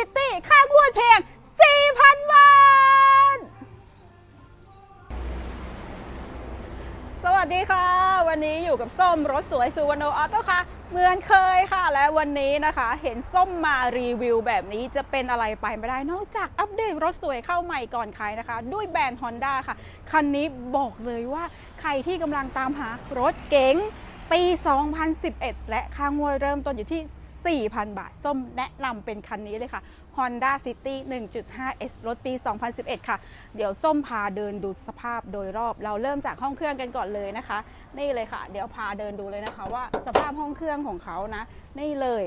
ซิตี้ค่างวดเพียง 4,000 บาท สวัสดีค่ะ วันนี้อยู่กับส้มรถสวยซูวรรณออโต้ค่ะ เหมือนเคยค่ะ และวันนี้นะคะ เห็นส้มมารีวิวแบบนี้จะเป็นอะไรไปไม่ได้นอกจากอัปเดตรถสวยเข้าใหม่ก่อนใครนะคะ ด้วยแบรนด์ Honda ค่ะ คันนี้บอกเลยว่าใครที่กำลังตามหารถเก๋งปี 2011 และค่างวดเริ่มต้นอยู่ที่ 4,000 บาท ส้มแนะนำเป็นคันนี้เลยค่ะ Honda City 1.5S รถปี 2011 ค่ะ เดี๋ยวส้มพาเดินดูสภาพโดยรอบ เราเริ่มจากห้องเครื่องกันก่อนเลยนะคะ นี่เลยค่ะ เดี๋ยวพาเดินดูเลยนะคะ ว่าสภาพห้องเครื่องของเขานะ นี่เลย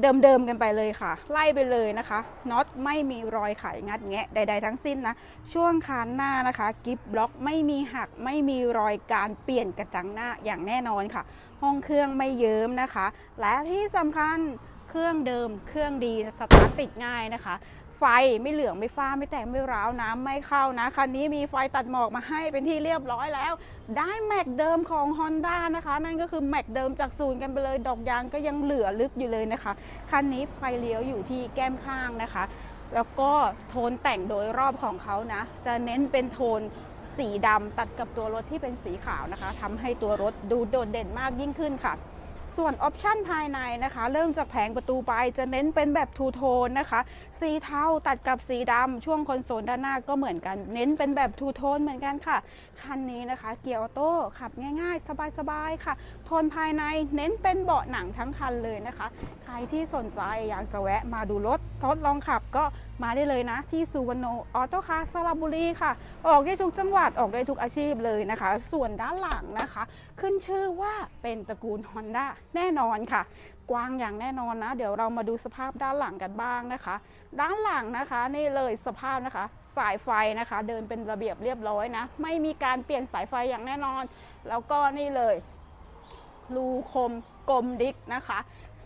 เดิมๆกันไปเลยค่ะ ไล่ไปเลยนะคะน็อตไม่มีรอยไขงัดแงะใด ๆ ทั้งสิ้นนะ ช่วงคานหน้านะคะกิฟบล็อกไม่มีหักไม่มีรอยการเปลี่ยนกระจังหน้าอย่างแน่นอนค่ะ ห้องเครื่องไม่เยิ้มนะคะ และที่สำคัญเครื่องเดิมเครื่องดีสตาร์ทติดง่ายนะคะ ไฟไม่เหลืองไม่ฟ้าไม่แตกไม่ร้าวน้ำไม่เข้านะคันนี้มีไฟตัดหมอกมาให้เป็นที่เรียบร้อยแล้ว ได้แม็กเดิมของ Honda นะคะ นั่นก็คือแม็กเดิมจากศูนย์กันไปเลยดอกยางก็ยังเหลือลึกอยู่เลยนะคะคันนี้ไฟเลี้ยวอยู่ที่แก้มข้างนะคะ แล้วก็โทนแต่งโดยรอบของเขานะจะเน้นเป็นโทนสีดำตัดกับตัวรถที่เป็นสีขาวนะคะทำให้ตัวรถดูโดดเด่นมากยิ่งขึ้นค่ะ ส่วนออปชันภายในนะคะ เริ่มจากแผงประตูไปจะเน้นเป็นแบบทูโทนนะคะ สีเทาตัดกับสีดำช่วงคอนโซลด้านหน้าก็เหมือนกัน เน้นเป็นแบบทูโทนเหมือนกันค่ะ คันนี้นะคะ เกียร์ออโต้ขับง่าย ๆ สบายๆค่ะ โทนภายในเน้นเป็นเบาะหนังทั้งคันเลยนะคะ ใครที่สนใจอยากจะแวะมาดูรถทดลองขับก็มาได้เลยนะ ที่สุวรรณออโต้คาร์สระบุรีค่ะ ออกได้ทุกจังหวัดออกได้ทุกอาชีพเลยนะคะ ส่วนด้านหลังนะคะ ขึ้นชื่อว่าเป็นตระกูล Honda แน่นอนค่ะ กว้างอย่างแน่นอนนะ เดี๋ยวเรามาดูสภาพด้านหลังกันบ้างนะคะ ด้านหลังนะคะนี่เลยสภาพนะคะ สายไฟนะคะ เดินเป็นระเบียบเรียบร้อยนะ ไม่มีการเปลี่ยนสายไฟอย่างแน่นอน แล้วก็นี่เลยรูคม กลมดิกนะคะ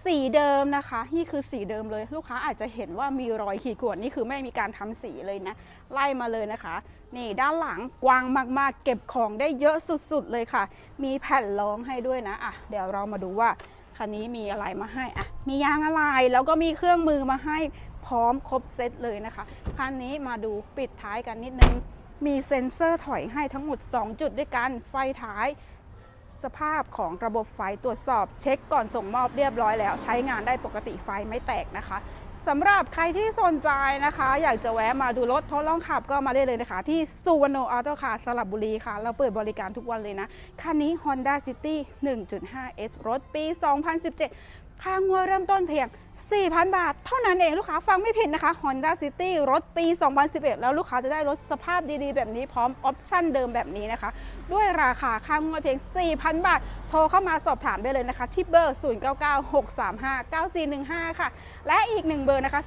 สีเดิมนะคะ นี่คือสีเดิมเลย ลูกค้าอาจจะเห็นว่ามีรอยขีดข่วนนี่คือไม่มีการทำสีเลยนะ ไล่มาเลยนะคะ นี่ด้านหลังกว้างมากๆ เก็บของได้เยอะสุดๆเลยค่ะ มีแผ่นรองให้ด้วยนะอะเดี๋ยวเรามาดูว่าคันนี้มีอะไรมาให้อะมียางอะไรแล้วก็มีเครื่องมือมาให้พร้อมครบเซตเลยนะคะคันนี้มาดูปิดท้ายกันนิดนึงมีเซ็นเซอร์ถอยให้ทั้งหมด 2 จุดด้วยกันไฟท้าย สภาพของระบบไฟตรวจสอบเช็คก่อนส่งมอบเรียบร้อยแล้ว ใช้งานได้ปกติไฟไม่แตกนะคะสำหรับใครที่สนใจนะคะ อยากจะแวะมาดูรถทดลองขับก็มาได้เลยนะคะ ที่สุวรรณออโต้คาร์สระบุรีค่ะ เราเปิดบริการทุกวันเลยนะ คันนี้ Honda City 1.5S รถปี 2017 ค่างวดเริ่มต้นเพียง 4,000 บาท เท่านั้นเองลูกค้าฟังไม่ผิดนะคะ Honda City รถปี 2011 แล้วลูกค้าจะได้รถสภาพดีๆ แบบนี้พร้อมออปชั่นเดิมแบบนี้นะคะ ด้วยราคาค่างวดเพียง 4,000 บาท โทรเข้ามาสอบถามได้เลยนะคะ ที่เบอร์ 0996359415 ค่ะ และอีกหนึ่งเบอร์นะคะ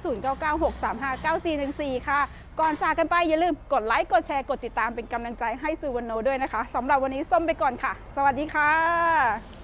0963599414 ค่ะ ก่อนจากกันไปอย่าลืมกดไลค์กดแชร์กดติดตามเป็นกำลังใจให้ซูวันโนด้วยนะคะสำหรับวันนี้ส้มไปก่อนค่ะ สวัสดีค่ะ